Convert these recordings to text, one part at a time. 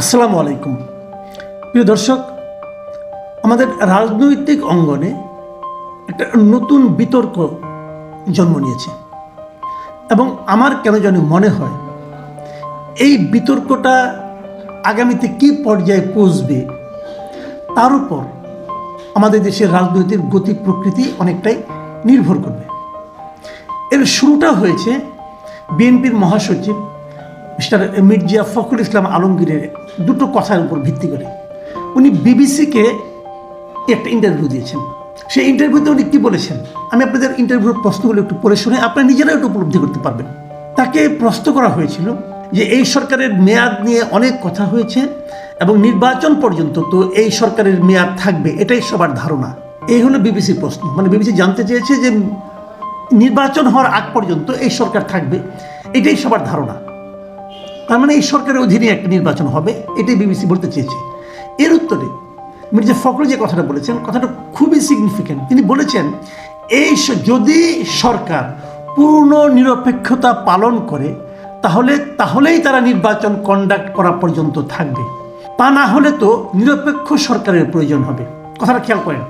আসসালামু আলাইকুম। প্রিয় দর্শক, আমাদের রাজনৈতিক অঙ্গনে একটা নতুন বিতর্ক জন্ম নিয়েছে এবং আমার কেন জানি মনে হয় এই বিতর্কটা আগামীতে কী পর্যায়ে পৌঁছবে তার উপর আমাদের দেশের রাজনৈতিক গতি প্রকৃতি অনেকটাই নির্ভর করবে। এর শুরুটা হয়েছে বিএনপির মহাসচিব মিস্টার মির্জা ফখরুল ইসলাম আলমগীরের দুটো কথার উপর ভিত্তি করে। উনি বিবিসিকে একটা ইন্টারভিউ দিয়েছেন। সেই ইন্টারভিউতে উনি কী বলেছেন? আমি আপনাদের ইন্টারভিউর প্রশ্নগুলো একটু পড়ে শুনে আপনারা নিজেরাও একটু উপলব্ধি করতে পারবেন। তাকে প্রশ্ন করা হয়েছিল যে, এই সরকারের মেয়াদ নিয়ে অনেক কথা হয়েছে এবং নির্বাচন পর্যন্ত তো এই সরকারের মেয়াদ থাকবে, এটাই সবার ধারণা। এই হলো বিবিসির প্রশ্ন। মানে বিবিসি জানতে চেয়েছে যে, নির্বাচন হওয়ার আগ পর্যন্ত এই সরকার থাকবে, এটাই সবার ধারণা। তার মানে এই সরকারের অধীনে একটা নির্বাচন হবে, এটাই বিবিসি বলতে চেয়েছে। এর উত্তরে মির্জা ফখরুল যে কথাটা বলেছেন, কথাটা খুবই সিগনিফিক্যান্ট তিনি বলেছেন, এই যদি সরকার পূর্ণ নিরপেক্ষতা পালন করে, তাহলে, তাহলেই তারা নির্বাচন কন্ডাক্ট করা পর্যন্ত থাকবে। তা না হলে তো নিরপেক্ষ সরকারের প্রয়োজন হবে। কথাটা খেয়াল করেন।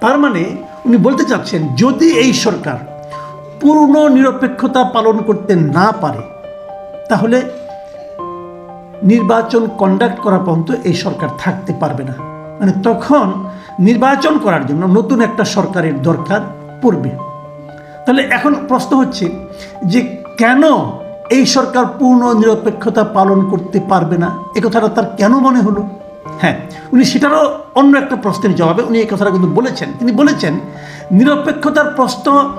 তার মানে উনি বলতে চাচ্ছেন, যদি এই সরকার পূর্ণ নিরপেক্ষতা পালন করতে না পারে, তাহলে নির্বাচন কন্ডাক্ট করা পর্যন্ত এই সরকার থাকতে পারবে না। মানে তখন নির্বাচন করার জন্য নতুন একটা সরকারের দরকার পড়বে। তাহলে এখন প্রশ্ন হচ্ছে যে কেন এই সরকার পূর্ণ নিরপেক্ষতা পালন করতে পারবে না? এ কথাটা তার কেন মনে হলো? হ্যাঁ উনি সেটারও অন্য একটা প্রশ্নের জবাবে উনি এই কথাটা কিন্তু বলেছেন। তিনি বলেছেন, নিরপেক্ষতার প্রশ্ন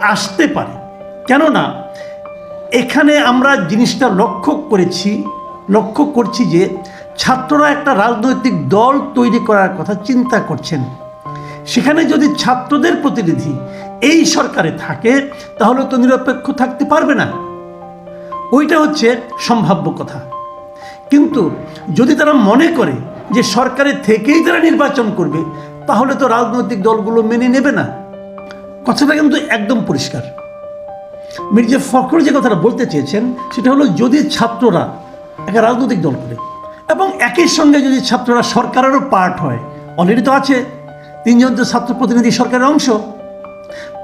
আসতে পারে। কেননা এখানে আমরা জিনিসটা লক্ষ্য করেছি লক্ষ্য করছি যে ছাত্ররা একটা রাজনৈতিক দল তৈরি করার কথা চিন্তা করছেন। সেখানে যদি ছাত্রদের প্রতিনিধি এই সরকারে থাকে, তাহলে তো নিরপেক্ষ থাকতে পারবে না। ওইটা হচ্ছে সম্ভাব্য কথা। কিন্তু যদি তারা মনে করে যে সরকারে থেকেই তারা নির্বাচন করবে, তাহলে তো রাজনৈতিক দলগুলো মেনে নেবে না। কথাটা কিন্তু একদম পরিষ্কার। মির্জা ফখরুল যে কথাটা বলতে চেয়েছেন, সেটা হলো যদি ছাত্ররা একটা রাজনৈতিক দল করে। এবং একই সঙ্গে যদি ছাত্ররা সরকারেরও পার্ট হয় অলরেডি তো আছে, তিনজন তো ছাত্র প্রতিনিধি সরকারের অংশ,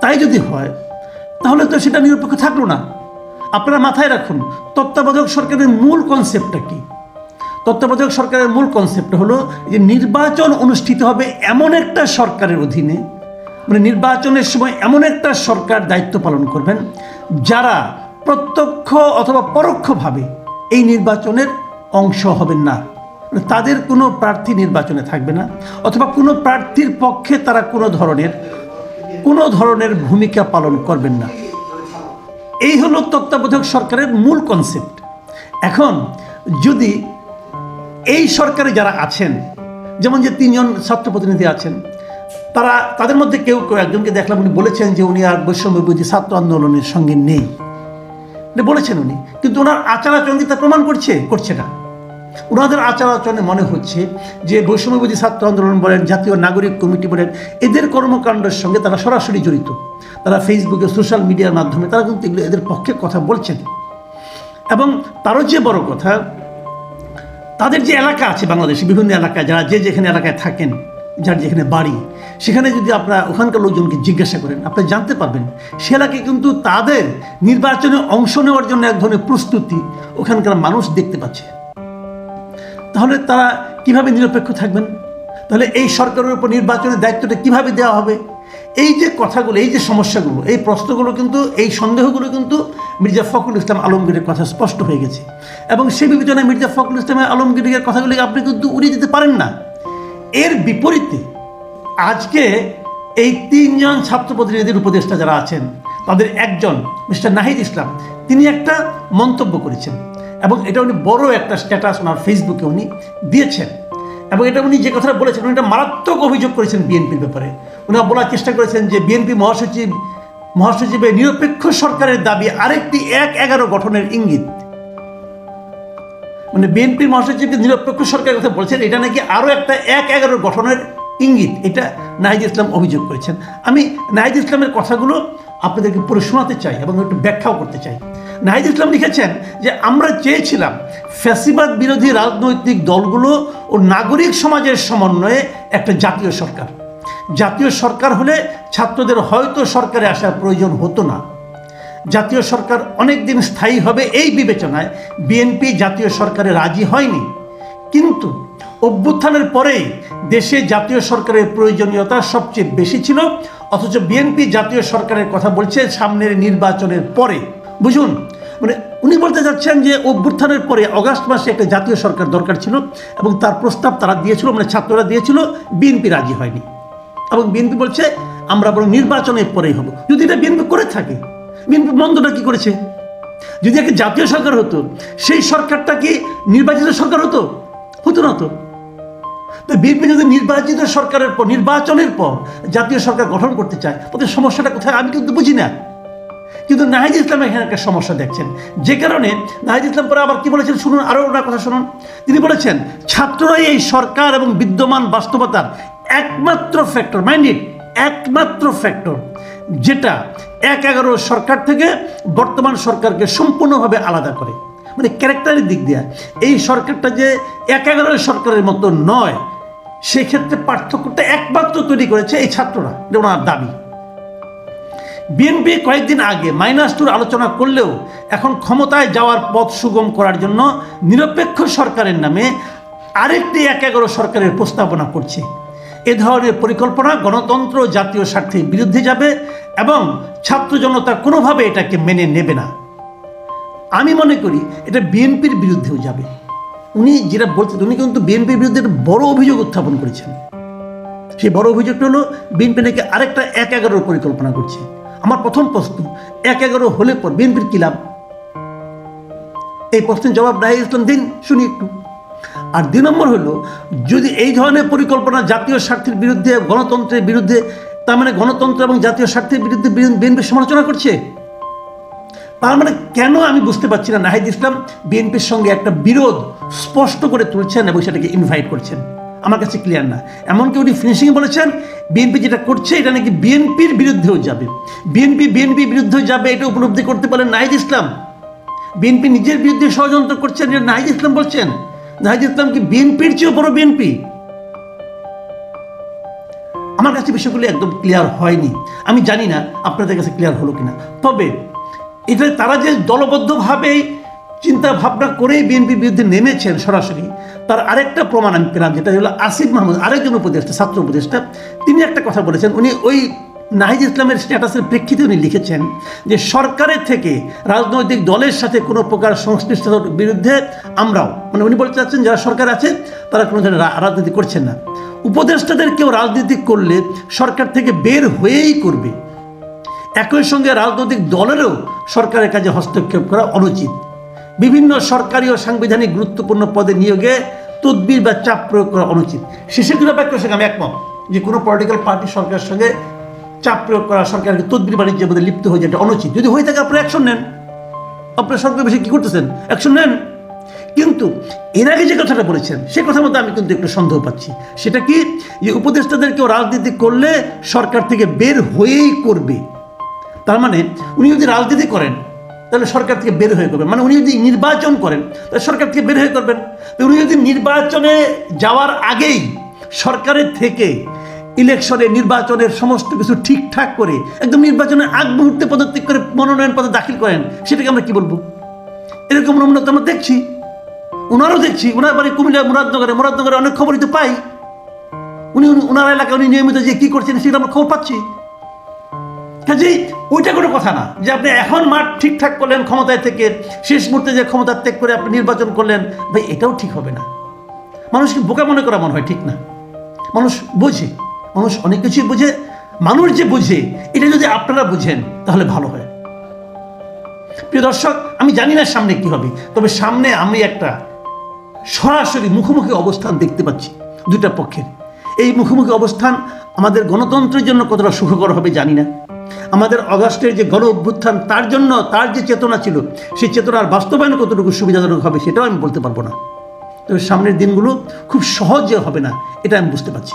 তাই যদি হয়, তাহলে তো সেটা নিরপেক্ষ থাকল না। আপনারা মাথায় রাখুন, তত্ত্বাবধায়ক সরকারের মূল কনসেপ্টটা কী? তত্ত্বাবধায়ক সরকারের মূল কনসেপ্ট হলো যে নির্বাচন অনুষ্ঠিত হবে এমন একটা সরকারের অধীনে মানে নির্বাচনের সময় এমন একটা সরকার দায়িত্ব পালন করবেন, যারা প্রত্যক্ষ অথবা পরোক্ষভাবে এই নির্বাচনের অংশ হবেন না। তাদের কোনো প্রার্থী নির্বাচনে থাকবে না, অথবা কোনো প্রার্থীর পক্ষে তারা কোনো ধরনের কোনো ধরনের ভূমিকা পালন করবেন না। এই হলো তত্ত্বাবধায়ক সরকারের মূল কনসেপ্ট এখন যদি এই সরকারে যারা আছেন, যেমন যে তিনজন ছাত্র প্রতিনিধি আছেন, তারা, তাদের মধ্যে কেউ কেউ একজনকে দেখলাম, উনি বলেছেন যে উনি আর বৈষম্য বিরোধী ছাত্র আন্দোলনের সঙ্গে নেই। বলেছেন উনি, কিন্তু ওনার আচার আচরণ তা প্রমাণ করছে করছে না। ওনাদের আচার আচরণে মনে হচ্ছে যে বৈষম্যবাদী ছাত্র আন্দোলন বলেন, জাতীয় নাগরিক কমিটি বলেন, এদের কর্মকাণ্ডের সঙ্গে তারা সরাসরি জড়িত। তারা ফেসবুকে সোশ্যাল মিডিয়ার মাধ্যমে তারা কিন্তু এগুলো এদের পক্ষে কথা বলছেন। এবং তারও যে বড় কথা, তাদের যে এলাকা আছে বাংলাদেশে, বিভিন্ন এলাকায়, যারা যে যেখানে এলাকায় থাকেন যার যেখানে বাড়ি, সেখানে যদি আপনারা ওখানকার লোকজনকে জিজ্ঞাসা করেন, আপনি জানতে পারবেন, সেলাকে কিন্তু তাদের নির্বাচনে অংশ নেওয়ার জন্য এক ধরনের প্রস্তুতি ওখানকার মানুষ দেখতে পাচ্ছে। তাহলে তারা কীভাবে নিরপেক্ষ থাকবেন? তাহলে এই সরকারের উপর নির্বাচনের দায়িত্বটা কীভাবে দেওয়া হবে? এই যে কথাগুলো, এই যে সমস্যাগুলো, এই প্রশ্নগুলো কিন্তু, এই সন্দেহগুলো কিন্তু মির্জা ফখরুল ইসলাম আলমগীরের কথা স্পষ্ট হয়ে গেছে। এবং সেই বিবেচনায় মির্জা ফখরুল ইসলামের আলমগীরের কথাগুলিকে আপনি কিন্তু উড়িয়ে দিতে পারেন না। এর বিপরীতে আজকে এই তিনজন ছাত্র প্রতিনিধির উপদেষ্টা যারা আছেন, তাদের একজন, মিস্টার নাহিদ ইসলাম, তিনি একটা মন্তব্য করেছেন এবং এটা উনি বড় একটা স্ট্যাটাস ওনার ফেসবুকে উনি দিয়েছেন। এবং এটা উনি যে কথাটা বলেছেন, উনি একটা মারাত্মক অভিযোগ করেছেন বিএনপির ব্যাপারে। উনি বলার চেষ্টা করেছেন যে বিএনপি মহাসচিব, মহাসচিবের নিরপেক্ষ সরকারের দাবি আরেকটি এক এগারো গঠনের ইঙ্গিত। মানে বিএনপির মহাসচিবকে নিরপেক্ষ সরকারের কথা বলছেন, এটা নাকি আরও একটা এক এগারো গঠনের ইঙ্গিত। এটা নাহিদ ইসলাম অভিযোগ করেছেন। আমি নাহিদ ইসলামের কথাগুলো আপনাদেরকে পড়ে শোনাতে চাই এবং একটু ব্যাখ্যাও করতে চাই। নাহিদ ইসলাম লিখেছেন যে, আমরা চেয়েছিলাম ফ্যাসিবাদ বিরোধী রাজনৈতিক দলগুলো ও নাগরিক সমাজের সমন্বয়ে একটা জাতীয় সরকার। জাতীয় সরকার হলে ছাত্রদের হয়তো সরকারে আসার প্রয়োজন হতো না। জাতীয় সরকার অনেক দিন স্থায়ী হবে এই বিবেচনায় বিএনপি জাতীয় সরকারে রাজি হয়নি। কিন্তু অভ্যুত্থানের পরেই দেশে জাতীয় সরকারের প্রয়োজনীয়তা সবচেয়ে বেশি ছিল, অথচ বিএনপি জাতীয় সরকারের কথা বলছে সামনের নির্বাচনের পরে। বুঝুন মানে উনি বলতে চাচ্ছেন যে অভ্যুত্থানের পরে অগাস্ট মাসে একটা জাতীয় সরকার দরকার ছিল এবং তার প্রস্তাব তারা দিয়েছিল মানে ছাত্ররা দিয়েছিল বিএনপি রাজি হয়নি। এবং বিএনপি বলছে, আমরা বরং নির্বাচনের পরেই হব। যদি এটা বিএনপি করে থাকে বিএনপি মন্দটা কি করেছে? যদি একটা জাতীয় সরকার হতো, সেই সরকারটা কি নির্বাচিত সরকার হতো? হতো না তো। বিএনপি যদি নির্বাচিত সরকারের পর, নির্বাচনের পর জাতীয় সরকার গঠন করতে চায়, তাদের সমস্যাটা কোথায়? আমি কিন্তু বুঝি না। কিন্তু নাহিদ ইসলাম এখানে একটা সমস্যা দেখছেন। যে কারণে নাহিদ ইসলাম পরে আবার কি বলেছেন? শুনুন আরও ওনার কথা শুনুন। তিনি বলেছেন, ছাত্ররাই এই সরকার এবং বিদ্যমান বাস্তবতার একমাত্র ফ্যাক্টর মাইন্ডেড একমাত্র ফ্যাক্টর যেটা এক এগারো সরকার থেকে বর্তমান সরকারকে সম্পূর্ণভাবে আলাদা করে। মানে ক্যারেক্টারের দিক দিয়ে। এই সরকারটা যে এক এগারো সরকারের মতো নয়, সেক্ষেত্রে পার্থক্যটা একমাত্র তৈরি করেছে এই ছাত্ররা, এটা ওনার দাবি। বিএনপি কয়েকদিন আগে মাইনাস টুর আলোচনা করলেও এখন ক্ষমতায় যাওয়ার পথ সুগম করার জন্য নিরপেক্ষ সরকারের নামে আরেকটি এক এগারো সরকারের প্রস্তাবনা করছে। ধরনের পরিকল্পনা গণতন্ত্র জাতীয় স্বার্থের বিরুদ্ধে যাবে এবং ছাত্র জনতা কোনোভাবে এটাকে মেনে নেবে না। আমি মনে করি এটা বিএনপির বিরুদ্ধেও যাবে। উনি যেটা বলছেন, উনি কিন্তু বিএনপির বিরুদ্ধে একটা বড় অভিযোগ উত্থাপন করেছেন। সেই বড় অভিযোগটা হলো, বিএনপি নাকি আরেকটা এক এগারোর পরিকল্পনা করছে। আমার প্রথম প্রশ্ন, এক এগারো হলে পর বিএনপির কি লাভ? এই প্রশ্নের জবাব রায় ইসলাম দিন, শুনি একটু। আর দুই নম্বর হলো, যদি এই ধরনের পরিকল্পনা জাতীয় স্বার্থের বিরুদ্ধে, গণতন্ত্রের বিরুদ্ধে, তার মানে গণতন্ত্র এবং জাতীয় স্বার্থের বিরুদ্ধে বিএনপি সমালোচনা করছে? তার মানে কেন আমি বুঝতে পারছি না? নাহিদ ইসলাম বিএনপির সঙ্গে একটা বিরোধ স্পষ্ট করে তুলছেন এবং সেটাকে ইনভাইট করছেন। আমার কাছে ক্লিয়ার না। এমনকি উনি ফিনিশিং বলেছেন, বিএনপি যেটা করছে, এটা নাকি বিএনপির বিরুদ্ধেও যাবে। বিএনপি বিএনপি বিরুদ্ধেও যাবে, এটা উপলব্ধি করতে পারেন নাহিদ ইসলাম। বিএনপি নিজের বিরুদ্ধে ষড়যন্ত্র করছেন, এটা নাহিদ ইসলাম বলছেন। নাহিদ ইসলাম কি বিএনপির চেয়েও বড় বিএনপি? আমার কাছে বিষয়গুলি একদম ক্লিয়ার হয়নি। আমি জানি না আপনাদের কাছে ক্লিয়ার হলো কিনা। তবে এটা তারা যে দলবদ্ধভাবে চিন্তা ভাবনা করেই বিএনপির বিরুদ্ধে নেমেছেন সরাসরি, তার আরেকটা প্রমাণ আমি পেলাম, যেটা হলো আসিফ মাহমুদ, আরেকজন উপদেষ্টা, ছাত্র উপদেষ্টা, তিনি একটা কথা বলেছেন, উনি ওই নাহিদ ইসলামের স্ট্যাটাসের প্রেক্ষিতে উনি লিখেছেন যে সরকারের থেকে রাজনৈতিক দলের সাথে কোনো প্রকার সংশ্লিষ্টতার বিরুদ্ধে আমরাও মানে উনি বলতে চাচ্ছেন যারা সরকার আছে, তারা কোনো ধরনের রাজনীতি করছেন না। উপদেষ্টাদের কেউ রাজনীতি করলে সরকার থেকে বের হয়েই করবে। একই সঙ্গে রাজনৈতিক দলেরও সরকারের কাজে হস্তক্ষেপ করা অনুচিত। বিভিন্ন সরকারি ও সাংবিধানিক গুরুত্বপূর্ণ পদে নিয়োগে তদবির বা চাপ প্রয়োগ করা অনুচিত। শেষের দুটো বাক্যের সঙ্গে আমি একমত যে কোনো পলিটিক্যাল পার্টি সরকারের সঙ্গে চাপ প্রয়োগ করা সরকারকে তদবির বাণিজ্যের মধ্যে লিপ্ত হয়ে যায় এটা অনুচিত। যদি হয়ে থাকে আপনারা অ্যাকশন নেন। আপনার সরকার বেশি কী করতেছেন? অ্যাকশন নেন। কিন্তু এর আগে যে কথাটা বলেছেন, সে কথার মধ্যে আমি কিন্তু একটু সন্দেহ পাচ্ছি। সেটা কি? যে উপদেষ্টাদের কেউ রাজনীতি করলে সরকার থেকে বের হয়েই করবে। তার মানে উনি যদি রাজনীতি করেন, তাহলে সরকার থেকে বের হয়ে করবেন। মানে উনি যদি নির্বাচন করেন, তাহলে সরকার থেকে বের হয়ে করবেন। তো উনি যদি নির্বাচনে যাওয়ার আগেই সরকারের থেকে ইলেকশনে, নির্বাচনের সমস্ত কিছু ঠিকঠাক করে, একদম নির্বাচনের আগ মুহূর্তে পদত্যাগ করে মনোনয়ন পদে দাখিল করেন, সেটাকে আমরা কি বলব? এরকম নমুনা তো আমরা দেখছি। ওনারও দেখছি ওনার বাড়ি কুমিল্লা মুরাদনগরে মুরাদনগরে অনেক খবরই তো পাই। উনি ওনার এলাকায় উনি নিয়মিত যে কী করছেন সেটা আমরা খবর পাচ্ছি। কাজেই ওইটা কোনো কথা না, যে আপনি এখন মাঠ ঠিকঠাক করলেন ক্ষমতায় থেকে, শেষ মুহূর্তে যে ক্ষমতা ত্যাগ করে আপনি নির্বাচন করলেন, ভাই এটাও ঠিক হবে না। মানুষকে বোকা মনে করা মনে হয় ঠিক না। মানুষ বোঝে। মানুষ অনেক কিছুই বোঝে, মানুষ যে বোঝে, এটা যদি আপনারা বুঝেন, তাহলে ভালো হয়। প্রিয় দর্শক, আমি জানি না সামনে কি হবে, তবে সামনে আমি একটা সরাসরি মুখোমুখি অবস্থান দেখতে পাচ্ছি দুইটা পক্ষের। এই মুখোমুখি অবস্থান আমাদের গণতন্ত্রের জন্য কতটা সুখকর হবে জানি না। আমাদের অগাস্টের যে গণ অভ্যুত্থান, তার জন্য তার যে চেতনা ছিল, সেই চেতনার বাস্তবায়ন কতটুকু সুবিধাজনক হবে, সেটাও আমি বলতে পারব না। তবে সামনের দিনগুলো খুব সহজে হবে না, এটা আমি বুঝতে পারছি।